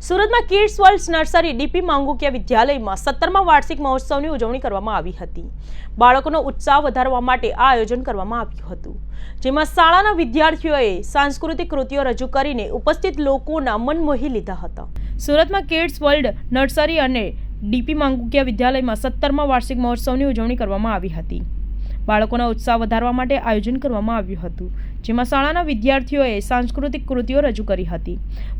સુરતમાં kids world nursery D P Mangukiya વિદ્યાલયમાં સત્તરમા વાર્ષિક મહોત્સવની ઉજવણી કરવામાં આવી હતી. બાળકોનો ઉત્સાહ વધારવા માટે આ આયોજન કરવામાં આવ્યું હતું. જેમાં શાળાના વિદ્યાર્થીઓએ સાંસ્કૃતિક કૃતિઓ રજૂ કરીને ઉપસ્થિત લોકોના મન મોહી લીધા હતા. સુરતમાં કિડ્સ વર્લ્ડ નર્સરી અને ડીપી માંગુકિયા વિદ્યાલયમાં સત્તરમા વાર્ષિક મહોત્સવની ઉજવણી કરવામાં આવી હતી. બાળકોના ઉત્સાહ વધારવા માટે આયોજન કરવામાં આવ્યું હતું, જેમાં શાળાના વિદ્યાર્થીઓએ સાંસ્કૃતિક કૃતિઓ રજૂ કરી હતી.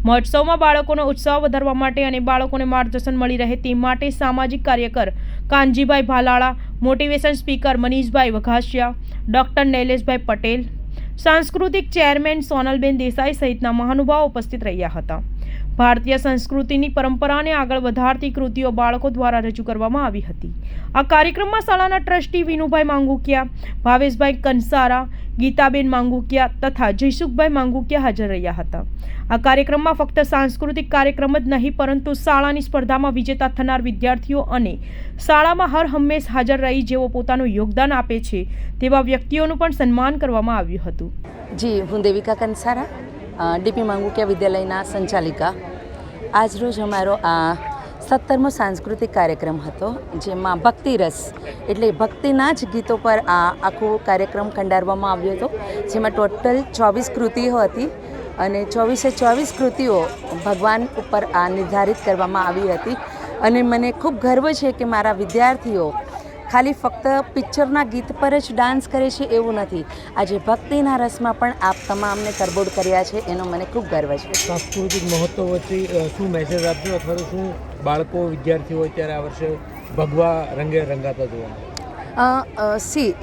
મહોત્સવમાં બાળકોનો ઉત્સાહ વધારવા માટે અને બાળકોને માર્ગદર્શન મળી રહે તે માટે સામાજિક કાર્યકર Kanjibhai Bhalala, motivation speaker Manishbhai Vaghasiya, doctor Naileshbhai Patel, સાંસ્કૃતિક ચેરમેન સોનલબેન દેસાઈ સહિતના મહાનુભાવો ઉપસ્થિત રહ્યા હતા. ભારતીય સંસ્કૃતિની પરંપરાને આગળ વધારતી કૃતિઓ બાળકો દ્વારા રજૂ કરવામાં આવી હતી. આ કાર્યક્રમમાં શાળાના ટ્રસ્ટી વિનુભાઈ માંગુકિયા, ભાવેશભાઈ કંસારા, ગીતાબેન માંગુકિયા તથા જયસુખભાઈ માંગુકિયા હાજર રહ્યા હતા. આ કાર્યક્રમમાં ફક્ત સાંસ્કૃતિક કાર્યક્રમ જ નહીં, પરંતુ શાળાની સ્પર્ધામાં વિજેતા થનાર વિદ્યાર્થીઓ અને શાળામાં હર હંમેશ હાજર રહી જેઓ પોતાનું યોગદાન આપે છે, તેવા વ્યક્તિઓનું પણ સન્માન કરવામાં આવ્યું હતું. જી, હું દેવિકા કંસારા ડીપી માંગુકિયા વિદ્યાલયના સંચાલિકા. આજરોજ અમારો આ સત્તરમો સાંસ્કૃતિક કાર્યક્રમ હતો, જેમાં ભક્તિરસ એટલે ભક્તિના જ ગીતો પર આ આખો કાર્યક્રમ કંડારવામાં આવ્યો હતો, જેમાં ટોટલ ચોવીસ કૃતિઓ હતી અને ચોવીસે ચોવીસ કૃતિઓ ભગવાન ઉપર આ નિર્ધારિત કરવામાં આવી હતી. અને મને ખૂબ ગર્વ છે કે મારા વિદ્યાર્થીઓ ખાલી ફક્ત પિક્ચરના ગીત પર જ ડાન્સ કરે છે એવું નથી. આજે ભક્તિના રસમાં પણ આપ તમામને તરબોળ કર્યા છે, એનો મને ખૂબ ગર્વ છે. સાંસ્કૃતિક મહત્વ વચ્ચે શું મેસેજ આપજો? અથવા તો શું બાળકો, વિદ્યાર્થીઓ અત્યારે આ વર્ષે ભગવા રંગે રંગાતા જોવા સી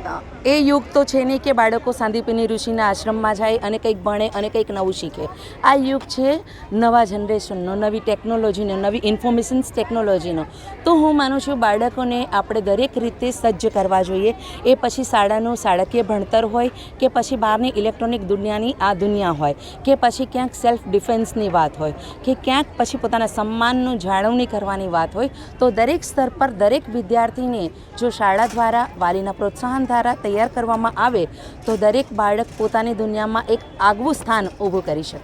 એ યુગ તો છે નહીં કે બાળકો સાંદીપીની ઋષિના આશ્રમમાં જાય અને કંઈક ભણે અને કંઈક નવું શીખે. આ યુગ છે નવા જનરેશનનો, નવી ટેકનોલોજીનો, નવી ઇન્ફોર્મેશન્સ ટેકનોલોજીનો. તો હું માનું છું બાળકોને આપણે દરેક રીતે સજ્જ કરવા જોઈએ. એ પછી શાળાનું શાળકીય ભણતર હોય કે પછી બહારની ઇલેક્ટ્રોનિક દુનિયાની આ દુનિયા હોય કે પછી ક્યાંક સેલ્ફ ડિફેન્સની વાત હોય કે ક્યાંક પછી પોતાના સન્માનનું જાળવણી કરવાની વાત હોય તો દરેક સ્તર પર દરેક વિદ્યાર્થીને જો શાળા દ્વારા વાલીના પ્રોત્સાહન દ્વારા તૈયાર કરવામાં આવે તો દરેક બાળક પોતાની દુનિયામાં એક આગવું સ્થાન ઊભું કરી શકે.